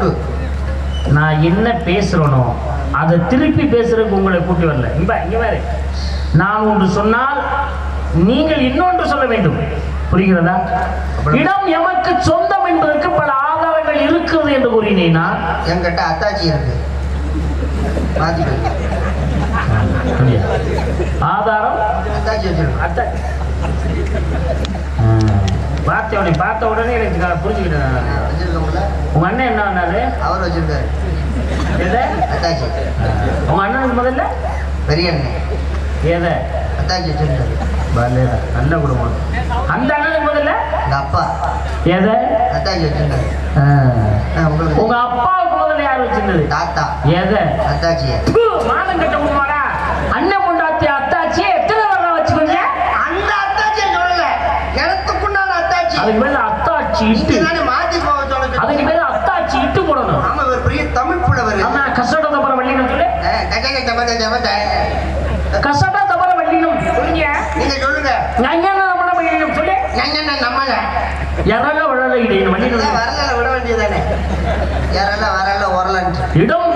உண்டு நான் என்ன பேசுறேனோ அதை திருப்பி பேசுறதுக்கு உங்களை கூட்டி வரல. இங்க இங்க நான் ஒன்று சொன்னால் நீங்கள் இன்னொன்று சொல்ல வேண்டும். புரிகிறதா? இடம் எமக்கு சொந்தம் என்பதற்கு பல ஆதாரங்கள் இருக்கிறது என்று கூறினேன்? என்கிட்ட அத்தாச்சி இருக்கு? ஆதாரம்? அத்தாச்சி வச்சிருக்கேன் அத்தை பார்த்த உடனே பார்த்த உடனே எனக்கு புரிஞ்சுக்கிட்டேன் உங்க அண்ணன் என்ன பண்ணாரு? அவர் வச்சிருக்காரு. அத்தாச்சி. உங்க அண்ணனுக்கு முதல்ல? பெரிய அண்ணன். எதை? அத்தாச்சி வச்சிருக்காரு நல்ல குடும்பம். அந்த அண்ணனுக்கு முதல்ல? எங்க அப்பா. எதை? அத்தாச்சி வச்சிருக்காரு உங்க அப்பாவுக்கு முதல்ல யார் வச்சிருந்தது? தாத்தா. எதை? அத்தாச்சிய. ப்பு, மானம் கட்ட குடும்பமாடா. அண்ணன் அதுக்கு மேல அத்தாச்சி நீங்க இட்டு அதுக்கு மேல அத்தாச்சி இட்டு போடணும். ஆமா ஒரு பெரிய தமிழ் புலவர் ஆமா கசட தபர வள்ளினம் சொல்லு கஜக ஜமத ஜமத. கசட தபர வள்ளினம். சொல்லுங்க. நீங்க சொல்லுங்க. ஞான நம்மள வள்ளினம் சொல்லு. ஞான நம்மள. எரல வளல இடையின வள்ளினம் வரல விட வேண்டியதானே யாரெல்லாம் வரல வரலன்ட்டு இடம்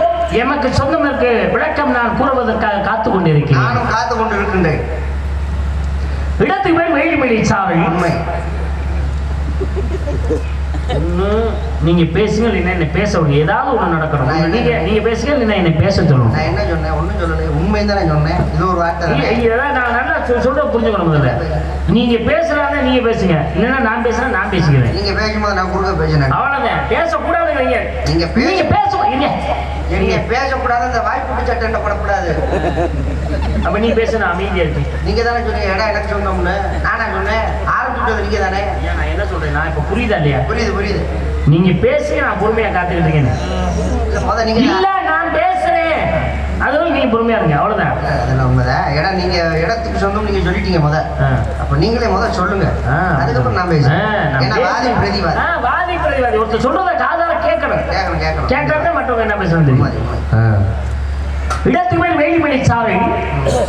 எமக்கு சொந்தம் இருக்கு. விளக்கம் நான் கூறுவதற்காக காத்து கொண்டிருக்கிறேன். நானும் காத்து கொண்டு இருக்கின்றேன் இடத்துக்கு மேல் வேலிமணி சாலை உண்மை. நீங்க பேசுங்க இல்லைன்னா என்ன பேச விடுங்க ஏதாவது ஒண்ணு நடக்கணும். நீங்க நீங்க பேசுங்க இல்லைன்னா என்ன பேச சொல்லணும் நான் என்ன சொன்னேன்? ஒண்ணும் சொல்லலை. உண்மை தானே சொன்னேன். இது ஒரு வார்த்தை இல்ல, தானே. இதெல்லாம் நான் நல்லா சொல்ற புரிஞ்சுக்கணும் முதல்ல. நீங்க பேசுறாங்க நீங்க பேசுங்க. இல்லைன்னா நான் பேசுறேன் நான் பேசிக்கிறேன். நீங்க பேசும்போது நான் குறுக்க பேசினேன். அவ்வளவுதான். பேசக்கூடாது நீங்க. பேச- நீங்க பேசுவோம் இல்ல நீங்க பேசக்கூடாது அந்த வாய்ப்பு சட்டை போடக்கூடாது அப்ப நீ பேசுன அமைதியா இருக்கு. நீங்க தானே சொன்னீங்க. இடம் எனக்கு சொன்னோம்னு. நானா சொன்னேன். நீங்க தானே? ஏன் நான் என்ன சொல்றேன் நான் இப்ப புரியுதா இல்லையா? புரியுது புரியுது. நீங்க பேசுங்க நான் பொறுமையா காத்துக்கிட்டு இருக்கேன் இல்ல நான் பேசுறேன். அதுவும் நீங்க பொறுமையா இருங்க அவ்வளவுதான். அதெல்லாம் உண்மைதான். இடம் நீங்க இடத்துக்கு சொந்தம் நீங்க சொல்லிட்டீங்க முத. அப்ப நீங்களே முத சொல்லுங்க. அதுக்கப்புறம் நான் பேசுறேன். வாதி. பிரதிவாதி. வாதி பிரதிவாதி. ஒருத்தர் சொல்றத காதால கேட்கணும். கேட்கணும் கேட்கணும். கேட்கறத மற்றவங்க என்ன பேசணும் தெரியும். இடத்துக்கு மேல் வேலிமணி சாலை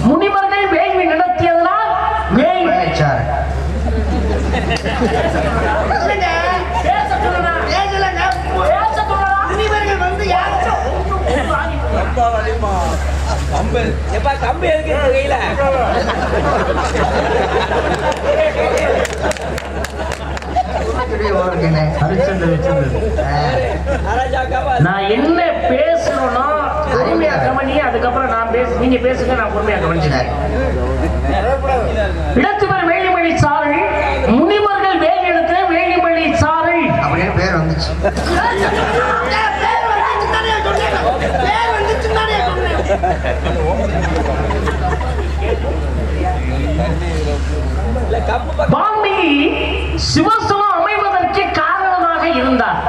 முனிவர்கள் வேள்வி நடத்தியதனால் சார் எப்பா கம்பு இருக்கு கையில? நான் என்ன பேசணும்னா பொறுமையா கவனி அதுக்கப்புறம் நான் பேச நீங்க பேசுங்க நான் பொறுமையா கவனிச்சுக்கிறேன். இடத்து பேர் வேலிமணி சாரல் முனிவர்கள் வேலி எடுத்து வேலிமணி சாரல். அப்படின்னு பேர் வந்துச்சு. பாம்பி சிவஸ்தலம் அமைவதற்கு காரணமாக இருந்தார்.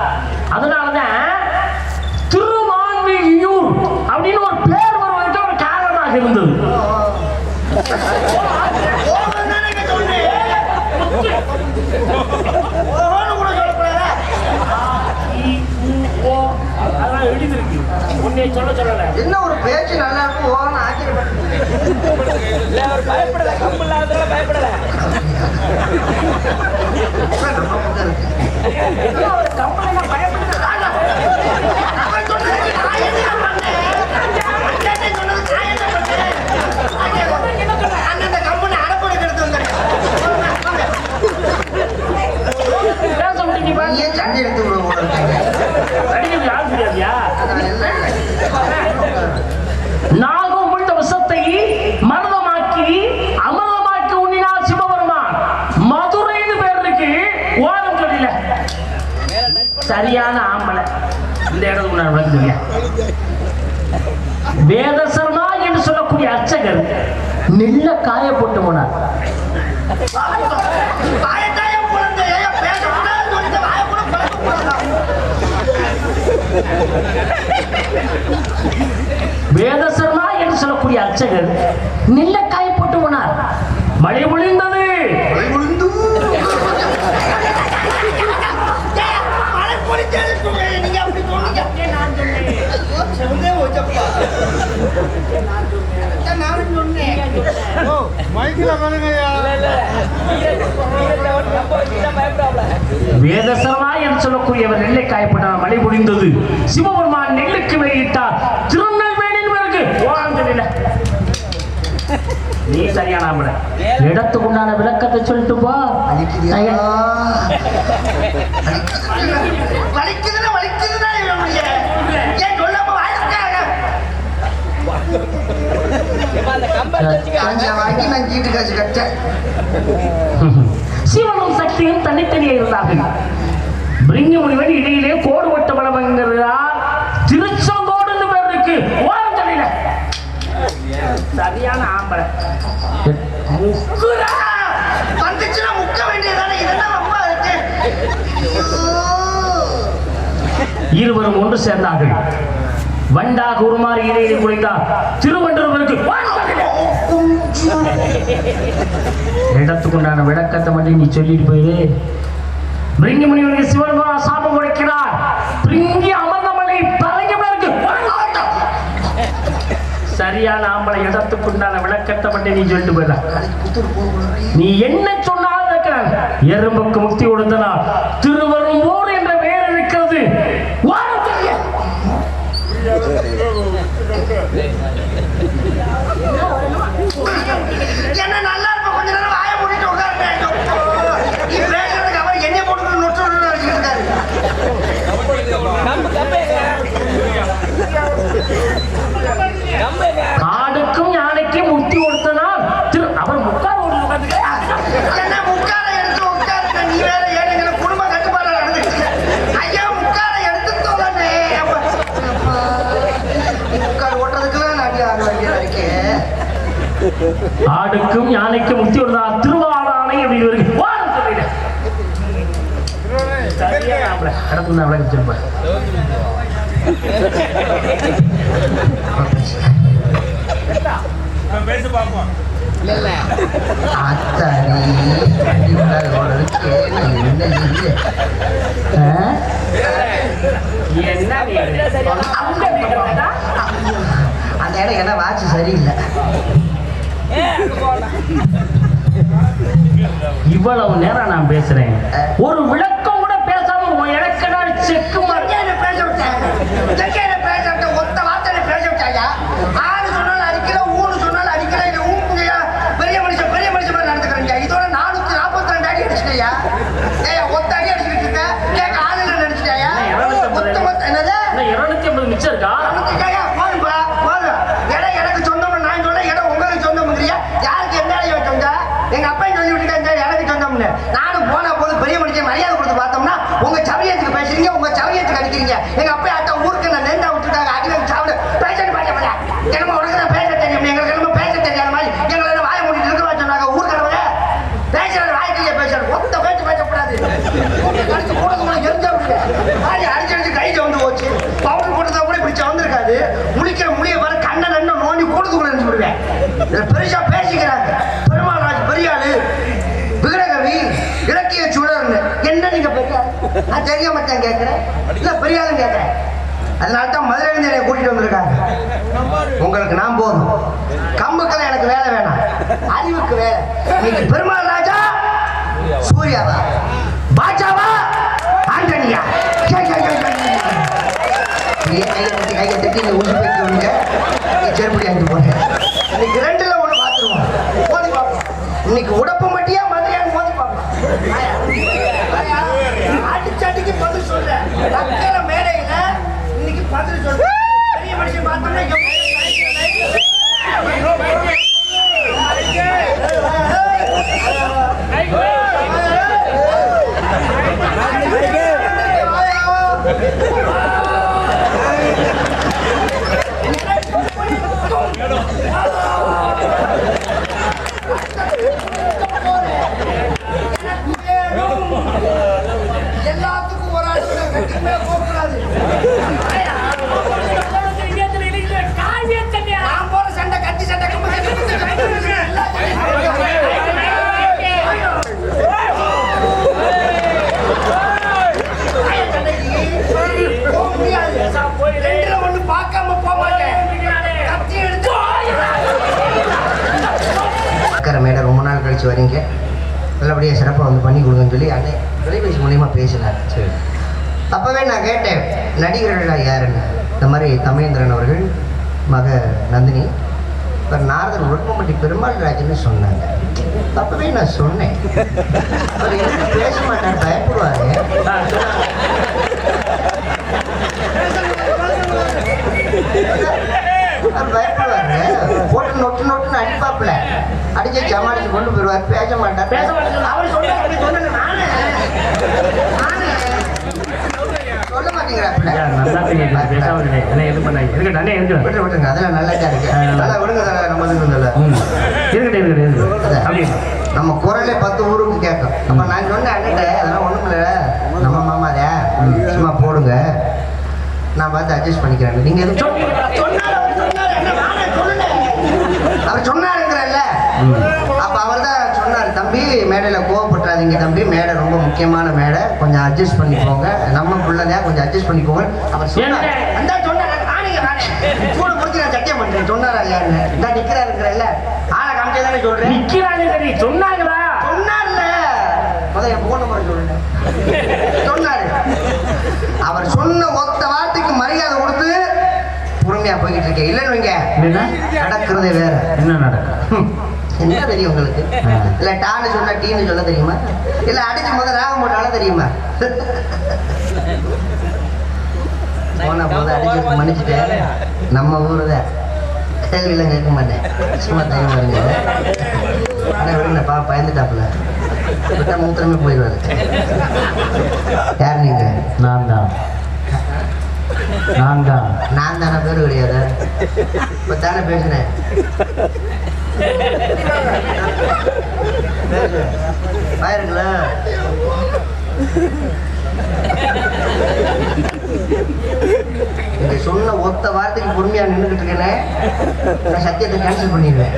அதனாலதான் திருவான்மியூர் அப்படின்னு ஒரு பேர் வருவதற்கு ஒரு காரணமாக இருந்தது அதெல்லாம் எழுதிருக்கு உன்னை சொல்ல சொல்லல என்ன ஒரு பேச்சு நல்லா இருக்கும் ஓன்னு ஆச்சரியப்பட்டு பயப்படல கம்பு இல்லாததால பயப்படல நம்ம பக்கம் இருக்கு என்ன ஒரு கம்பெனில பயப்படுது பேச முடியுமா நீயே சண்டை எடுத்து விட போல இருக்காங்க அடிக்கிறது யாரும் தெரியாதியா அதான் எல்லாம் நாகம் விட்ட விஷத்தை மரணமாக்கி அமிர்தமாக்கி உண்ணினார் சிவபெருமான். மதுரைன்னு பேர் இருக்கு ஓரம் சொல்லல சரியான ஆம்பளை. இந்த இடத்துக்கு நான் விளக்குதுங்க வேதசர்மா என்று சொல்லக்கூடிய அர்ச்சகர் நெல்ல காய போட்டு போனார். வேதசர்மா என்று சொல்லக்கூடிய அர்ச்சகர் நெல்ல காய போட்டு போனார். மழை பொழிந்தது. விழுந்து இல்ல, வேதசரனா என்று சொல்லக்கூடியவர் நெல்லை காயப்பட்டார் மழை பொழிந்தது சிவபெருமான் நெல்லுக்கு வெளியிட்டார். திருநெல்வேலியின் பிறகு நீ சரியான இடத்துக்கு உண்டான விளக்கத்தை சொல்லிட்டு போ. அந்த கம்ப வச்சுக்க. காஞ்சா வாங்கி நான் சீட்டு காசு கட்டேன். சிவனும் சக்தியும் தனித்தனியே இருந்தார்கள். பிரிங்க முனிவன் இடையிலே கோடு வட்ட பலவங்கிறதா திருச்செங்கோடு பேர் இருக்கு. ஓரங்களில சரியான ஆம்பளை. முக்குறா! வந்துச்சுன்னா முக்க வேண்டியதானே இதெல்லாம் ரொம்ப இருக்கு. இருவரும் ஒன்று சேர்ந்தார்கள். வண்டாக உருமாறி இடையிலே குறைந்தார் திருவண்டூருக்கு இடத்துக்குண்டான விளக்கத்தை மட்டும் நீ சொல்லிட்டு போயிரு. பிரிங்கி முனிவருக்கு சிவன் சாபம் உடைக்கிறார். பிரிங்கி அமர்ந்தமலை பழங்கி சரியான ஆம்பளை இடத்துக்குண்டான விளக்கத்தை மட்டும் நீ சொல்லிட்டு போயிடலாம் நீ என்ன சொன்னாலும் எறும்புக்கு முக்தி கொடுத்தனால் திருவரும்பூர் என்ற பெயர் இருக்கிறது. என்ன நல்லா இருப்ப கொஞ்ச நேரம் வாயை மூடிட்டு உட்காருங்க. நீ பேசுறதுக்கு அப்புறம் என்னைய போட்டு நொட்டு நொட்டுன்னு ஆடுக்கும் யானைக்கும் முக்தி கொடுத்தனால் திருவாடானை அப்படின்னு இருக்கு இருக்கே. நான் என்ன அந்த இடம் என்ன வாட்ச் சரியில்லை? இவ்வளவு நேரம் நான் பேசுறேன் ஒரு விளக்கம் கூட பேசாம எனக்கு இடக்கடா செக்கு மாதிரி பேச விட்டாங்க? பேச விட்ட ஒத்த வார்த்தை பேச விட்டாங்க? ஆறு சொன்னாலும் அடிக்கல, ஊரு சொன்னாலும் அடிக்கல, இல்ல ஊம்புங்கய்யா. பெரிய மனுஷன், பெரிய மனுஷன் மாதிரி நடந்துக்கிறீங்க. இதோட 442 அடி அடிச்சிட்டயா? ஏய்யா, ஒத்த அடி அடிச்சுக்கிட்டு இருக்க? கேட்க ஆள் இல்லைன்னு நினைச்சிட்டியாயா? ஒத்த மொத்த- என்னது? என்ன இருநூத்தி ஐம்பது மிச்சம் இருக்கா ஐயா, போதும்பா, போதும். இடம் எனக்கு சொந்தம்னு நான் சொல்றேன், இடம் உங்களுக்கு சொந்தம்ங்கிறியா? யாருக்கு எந்த இடம் சொந்தம்? எங்க அப்பா சொல்லி விட்டுருக்காங்க எனக்கு சொந்தம்னு நானும் போன போது பெரிய மனுஷன் மரியாதை கொடுத்து பார்த்தோம்னா உங்க சௌரியத்துக்கு பேசுறீங்க உங்க சௌரியத்துக்கு அடிக்கிறீங்க எங்க அப்பா அத்தா ஊருக்கு நான் நேர்ந்தா விட்டுட்டாங்க அடிக்க சாப்பிடு பேசணும் பாட்டா என்னமோ உனக்கு தான் பேச தெரியும் எங்களுக்கு என்னமோ பேச தெரியாத மாதிரி எங்களை என்ன வாய மூடிட்டு இருக்க சொன்னாங்க ஊருக்காரவங்க பேசுறது வாய்க்கிலேயே பேசுறது ஒத்த பேச்சு பேசக்கூடாது கடிச்சு கூட கூட எரிஞ்சா விடுங்க ஆடி அடிச்சு அடிச்சு கை வந்து போச்சு பவுடர் போட்டதா கூட இப்படி சவந்திருக்காது முழிக்கிற முடிய வர கண்ணை நன்ன நோண்டி கூடுதுக்குள்ள இருந்து விடுவேன் இதுல பெருசா பேசிக்கிறாங்க. பெருமாள் பெரியாளு விகடகவி இலக்கிய சூழல் என்ன நீங்க பெரிய? நான் தெரிய மாட்டேன் கேட்கிறேன் இல்ல பெரிய கேட்கிறேன் அதனால தான் மதுரையிலிருந்து என்னை கூட்டிட்டு வந்திருக்காங்க. உங்களுக்கு நான் போதும். கம்புக்கெல்லாம் எனக்கு வேலை வேணாம். அறிவுக்கு வேலை. இன்னைக்கு பெருமாள் ராஜா சூர்யாவா? பாஜாவா ஆண்டனியா? கே, கே, கே, கே, கே. கையை தட்டி செருப்படி இன்னைக்கு இன்னைக்கு உடப்பு மட்டியா மதுரையான்னு மோதி பார்ப்போம். அடிச்சடிக்கு பதில் சொல்றேன். மேடை மேடையில இன்னைக்கு பதில் சொல்றேன் பெரிய மனுஷன் பார்த்தோம்னா இங்க எல்லாத்துக்கும் ஒரு ஆள் வெட்டிமே போகக்கூடாது நான் போற சண்டை கத்தி சண்டை கம்பி ஒண்ணு பார்க்காம போக மாட்டேன். கத்தி எடுத்து கழிச்சு வரீங்க நல்லபடியாக சிறப்பாக வந்து பண்ணி கொடுங்கன்னு சொல்லி அன்னை தொலைபேசி மூலியமாக பேசினார் சரி அப்போவே நான் கேட்டேன் நடிகர்கள் யாருன்னு? இந்த மாதிரி தமிழேந்திரன் அவர்கள் மக நந்தினி இப்போ நாரதர் உடம்பம்பட்டி பெருமாள் ராஜன்னு சொன்னாங்க. அப்பவே நான் சொன்னேன். அவர் என்ன பேச மாட்டார் பயப்படுவாரு. ஆ, சொல்லுங்க. பயப்படுவாரு. போட்டு நொட்டு நொட்டுன்னு அடிப்பாப்புல. அடிச்சு சமாளிச்சு கொண்டு போயிடுவார். பேச மாட்டார். பேச மாட்டார். அவர் சொன்னார் நானே. சொல்ல மாட்டேங்கிறாப்புல நல்லா? இருக்கட்டும், அதெல்லாம் நல்லா தான் இருக்கு நல்லா. விடுங்க நம்ம. இருக்கட்டும், இருக்கட்டும். அப்படியே. நம்ம குரலே பத்து ஊருக்கு கேட்கும் அப்ப நான் சொன்னேன் அண்ணிட்ட அதெல்லாம் ஒண்ணும் இல்ல நம்ம மாமாதே சும்மா போடுங்க நான் பார்த்து அட்ஜஸ்ட் பண்ணிக்கிறேன் நீங்க எதுவும்? அவர் சொன்னாருங்கிறல்ல ம். அப்ப அவர் தான் சொன்னார் தம்பி. மேடையில கோவப்பட்டுறாதீங்க தம்பி. மேடை ரொம்ப முக்கியமான மேடை. கொஞ்சம் அட்ஜஸ்ட் பண்ணிக்கோங்க. நம்ம பிள்ளைதான் கொஞ்சம் அட்ஜஸ்ட் பண்ணிக்கோங்க. அவர் சொன்னார்? அந்த சொன்னார். கூட முடிச்சு நான் சத்தியம் பண்றேன். சொன்னாரா இல்லையான்னு. இந்த நிக்கிறாருங்கிறல்ல ஆளை காமிச்சே தானே சொல்றேன். நிக்கிறாங்க சரி, சொன்னாங்களா? சொன்னார்ல. முதல்ல என் போன் நம்பர் சொல்லுங்க. சொன்னாரு. அவர் சொன்ன ஒத்த வார்த்தைக்கு மரியாதை கொடுத்து பொறுமையா போய்கிட்டு இருக்கேன். இல்லைன்னு வைங்க. நடக்கிறதே வேற. என்ன நடக்கும். என்ன தெரியும் உங்களுக்கு. இல்ல டான்னு சொன்னா டீன்னு சொல்ல தெரியுமா? இல்ல அடிச்சு முதல் ராகம் போட்டாலும் தெரியுமா? போன போது அடிச்சு மன்னிச்சுட்டேன். நம்ம ஊரு தான் கேள்வியெல்லாம் கேட்க மாட்டேன். சும்மா தைரியம் வருங்க ஆனா விடுங்க பா பயந்துட்டாப்புல. விட்டா மூத்திரமே போயிடுவாரு. யார் நீங்க? நான் தான். நான் தான். நான் தானே? பேர் கிடையாது? இப்போ தானே பேசினேன். பேசு. பாருங்களா நீங்க சொன்ன ஒத்த வார்த்தைக்கு பொறுமையா நின்றுகிட்டு இருக்கேனே நான் சத்தியத்தை கேன்சல் பண்ணிடுவேன்.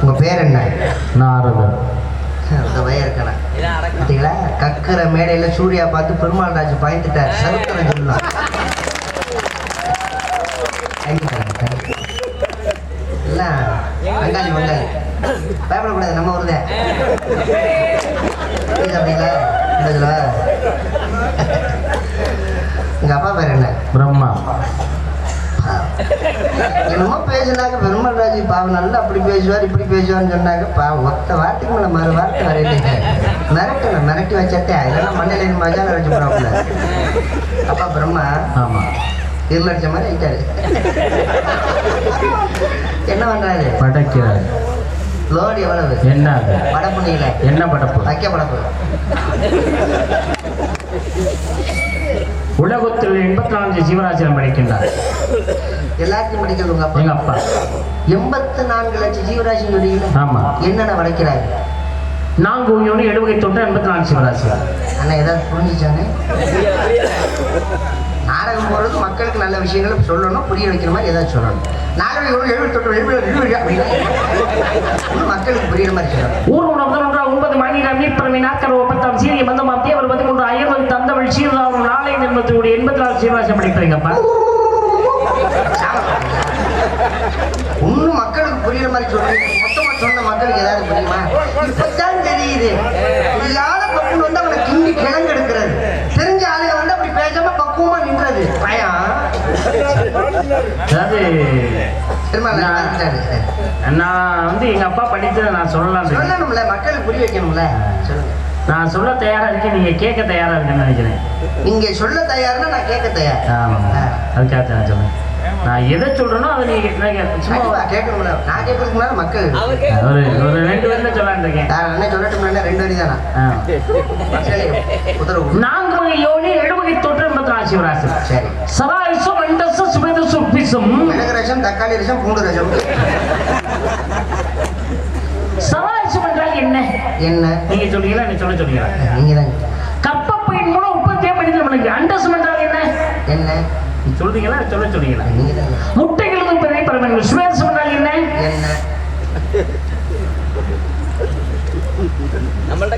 உங்க பேர் என்ன? வய இருக்கணும் கக்கற மேடையில சூர்யா பார்த்து பெருமாள் ராஜ் பயந்துட்டார். சருத்திரம் பயப்படக்கூடாது நம்ம புரியுது அப்படிங்களா இந்த இதுல எங்க அப்பா பேர் என்ன? பிரம்மா. என்னமோ பேசினாக்க பெருமாள் ராஜ் பாவம் நல்லா அப்படி பேசுவார் இப்படி பேசுவார்னு சொன்னாக்க பாவம் ஒத்த வார்த்தைக்கு மேலே மறு வார்த்தை வரையில்லைங்க மிரட்டணும் மிரட்டி வச்சத்தே இதெல்லாம் மண்ணில் மஜால வச்சு போறாப்புல அப்பா பிரம்மா ஆமா. இருள் அடிச்ச மாதிரி ஆயிட்டாரு. என்ன பண்றாரு? படைக்கிறார். லோடு எவ்வளவு? என்ன அது படப்புண்ணியில என்ன படைப்பு? வைக்க படப்பு. உலகத்தில் எண்பத்தி நான்கு ஜீவராசிகள் படைக்கின்றார் எல்லாத்தையும் படிக்கிறது உங்க எங்க அப்பா. அப்பா எண்பத்து நான்கு லட்சம் ஜீவராசி சொல்றீங்களா? ஆமா. என்னென்ன வளைக்கிறாரு நான்கு எழுபது தொட்டு எண்பத்தி நாலு ஜீவராசிகள். அண்ணா ஏதாவது புரிஞ்சுச்சானே? நாடகம் போடுறது மக்களுக்கு நல்ல விஷயங்களை சொல்லணும் புரிய வைக்கிற மாதிரி ஏதாவது சொல்லணும். எவ்வளோ எழுபத்தொட்டு எழுபது மக்களுக்கு புரியுற மாதிரி சொல்லணும். ஊர் உணவு முதல் ஒன்பது மாநிலம் மீட்பரமை நாட்கள் ஒப்பந்தம் சீரிய பந்தமாம் தேவர் பதிமூன்று அயர்வது தந்தவள் சீர்தாவும். நாளை நிர்மத்தினுடைய எண்பத்தி நாலு ஜீவராசி படிக்கிறீங்கப்பா இன்னும் மக்களுக்கு புரியுற மாதிரி சொல்றீங்க மொத்தமா சொன்ன மக்களுக்கு ஏதாவது புரியுமா? இப்பதான் தெரியுது. இல்லாத பக்குன்னு வந்து அவனை கிண்டி கிழங்கு நான் வந்து எங்க அப்பா படித்ததை நான் சொல்லலாம். சொல்லணும்ல மக்களுக்கு புரிய வைக்கணும்ல. சொல்லுங்க. நான் சொல்ல தயாரா இருக்கேன் நீங்க கேட்க தயாரா இருக்கேன்னு நினைக்கிறேன். நீங்க சொல்ல தயார்னா நான் கேட்க தயார். ஆமா. அதுக்காக நான் சொல்றேன். நான் எதை சொல்றேனோ அதை நீங்க சும்மா கேட்கணும்ல நான் கேட்கறதுக்கு முன்னாடி மக்கள் ஒரு ஒரு ரெண்டு பேர்ல சொல்லலாம்னு இருக்கேன். என்ன சொல்லட்டும் ரெண்டு வரி தானா? உத்தரவு நான்கு வகை யோனி எழுவகை தொற்று எண்பத்தி நாலு சிவராசி சரி. சதாயுசம் அண்டசம் சுபேதசும் பிசும் மிளகு ரசம் தக்காளி ரசம் பூண்டு ரசம். சதாயுசம் என்றால் என்ன? என்ன? நீங்க சொல்றீங்களா நீ சொல்ல சொல்றீங்களா நீங்க தான் கற்பப்பையின் மூலம் உற்பத்தியா மனிதன் மனைவி அண்டசம் என்றால் என்ன? என்ன? சொல்றீங்களா சொல்ல சொல்றீங்களா முட்டைகளும் பிறை பரமங்கள் சுவேதசம் என்றால் என்ன? என்ன? நம்மள்ட்ட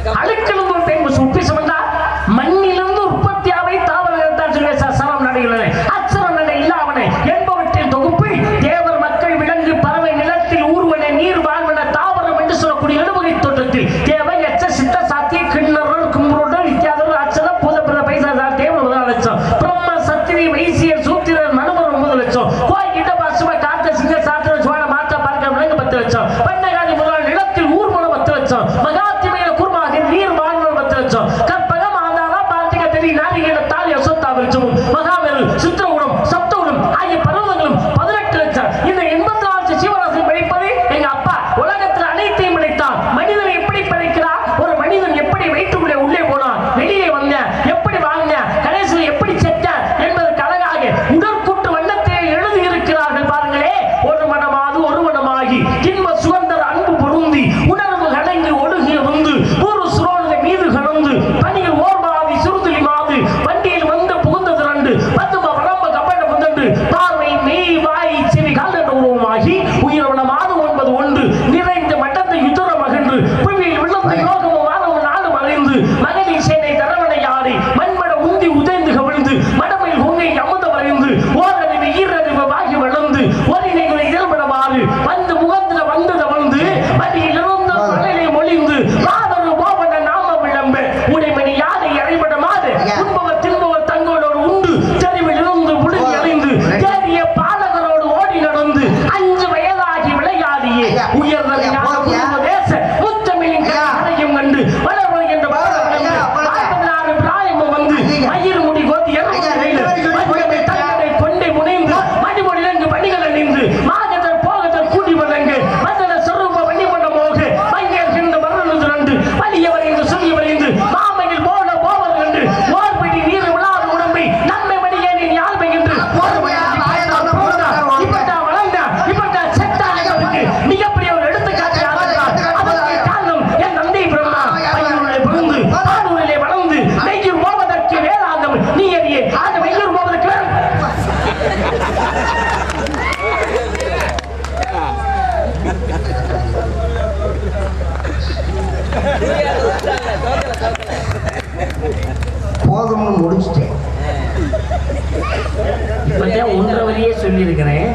சொல்லியிருக்கிறேன்.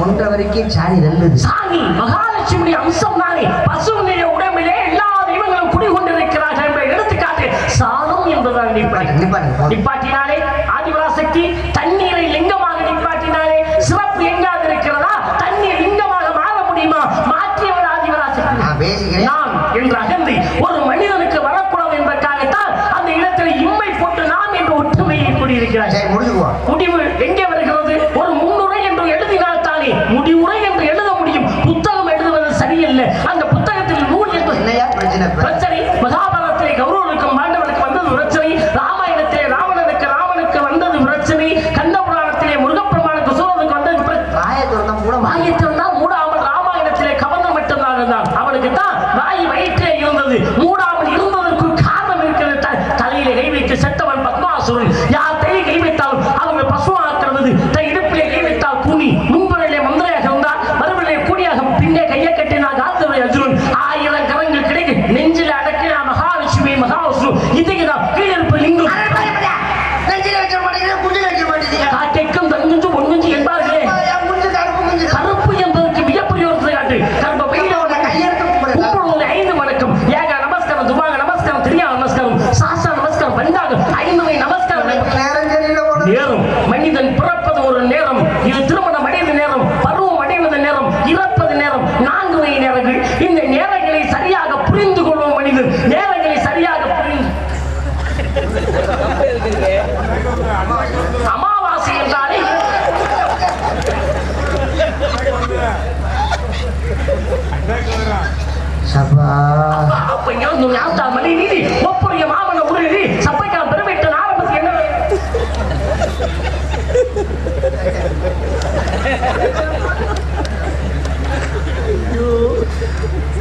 கொண்ட வரைக்கும் சாணி நல்லது. சாணி மகாலட்சுமி அம்சம் தானே பசுவினுடைய உடம்பிலே எல்லா தெய்வங்களும் குடிகொண்டிருக்கிறார்கள் என்ற எடுத்துக்காட்டு சாதம் என்பதுதான் நிப்பாட்டினாலே ஆதிபராசக்தி தண்ணீரை லிங்கமாக நிப்பாட்டினாலே சிறப்பு எங்காவது இருக்கிறதா தண்ணீர் லிங்கமாக மாற முடியுமா? மாற்றியவர் ஆதிபராசக்தி. நான் பேசுகிறேன். நான் என்று அகந்தி ஒரு மனிதனுக்கு வரக்கூடாது என்பதற்காகத்தான் அந்த இடத்துல இம்மை போட்டு நாம் என்ற ஒற்றுமையை கூடியிருக்கிறார் முடிவு எங்கே 诉你，压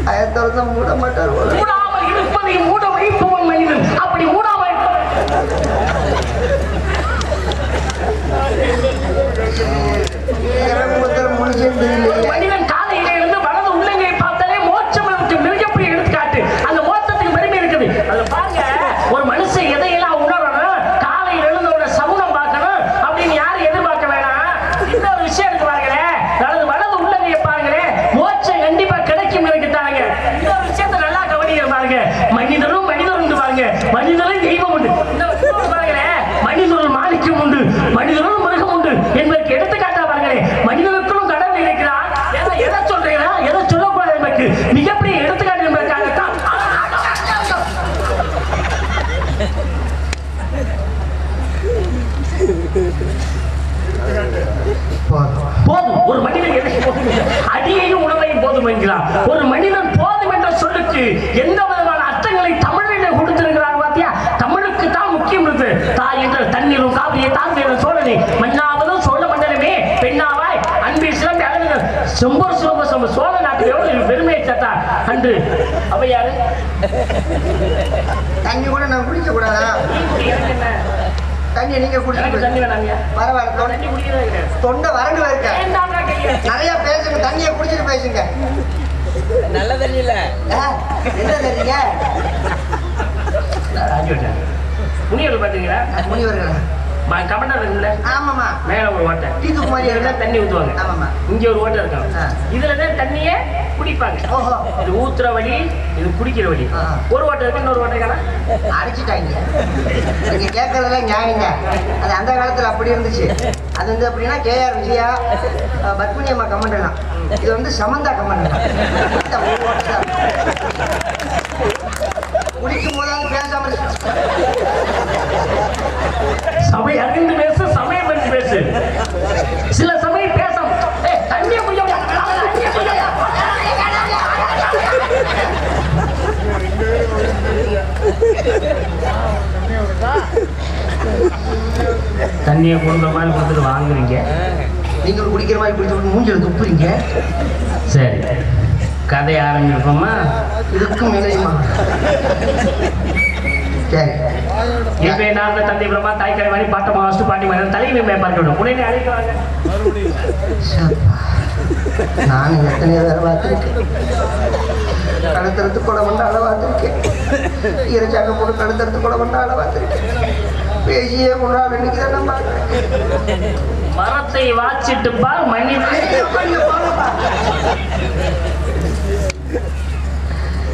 அயத்தவசம் மூட மாட்டார் மூடாமல் இருப்பதை மூட செம்பொர் சிவப சம்ப சோழ நாட்டில் எவ்வளவு பெருமையை சேர்த்தா அன்று. அவையாரு தண்ணி கூட நான் குடிக்க கூடாதா? தண்ணி நீங்க குடிச்சு பரவாயில்ல தொண்டை வறண்டு இருக்க. நிறைய பேசுங்க தண்ணியை குடிச்சிட்டு பேசுங்க. நல்ல தண்ணி இல்ல ஆ, என்ன தெரியுங்க ராஜி வச்சாங்க. முனிவர் பாத்தீங்களா? முனிவர்கள்? கமண்டர் இருக்குல்ல ஆமாமா மேல ஒரு ஓட்டை. தூக்கு மாதிரி தண்ணி ஊத்துவாங்க. ஆமாமா இங்க ஒரு ஓட்டை இருக்கும். இதுல தான் தண்ணிய குடிப்பாங்க. ஓஹோ. இது ஊத்துற வழி இது குடிக்கிற வழி. ஒரு ஓட்டை இருக்கு இன்னொரு ஓட்டை காணா அடிச்சுட்டாங்க. நீங்க கேட்கறதெல்லாம் நியாயங்க அது அந்த காலத்துல அப்படி இருந்துச்சு. அது வந்து அப்படின்னா கேஆர் விஜயா பத்மினி அம்மா கமெண்ட்லாம் இது வந்து சமந்தா கமெண்ட் குடிக்கும் போதாவது பேசாம சபை அறிந்து பேசு சமயம் அறிந்து பேசு. சில சமயம் பேசும். தண்ணியை கொண்ட மாதிரி கொடுத்துட்டு வாங்குறீங்க. நீங்கள் குடிக்கிற மாதிரி குடிச்சு மூஞ்சில துப்புறீங்க? சரி. கதை ஆரம்பிப்போமா? இதுக்கும் மேலேயுமா? சரி. இப்ப நான் தந்தை பிரம்மா தாய் கலைவாணி பாட்ட மாஸ்டர் பாட்டி மகன் தலைமை பார்க்க வேண்டும் உடனே அழைக்கிறாங்க. நானும் எத்தனையோ வேலை பார்த்துருக்கேன். கழுத்தறுத்து கொலை பண்ண ஆளை பார்த்துருக்கேன் இறைச்சாக்க போட்டு கழுத்தறுத்து கொலை பண்ண ஆளை பார்த்துருக்கேன் பேசியே கொண்டு ஆள் இன்னைக்கு தான் நான் பார்க்குறேன். மரத்தை வாச்சிட்டு ஐயோ, போங்கப்பா.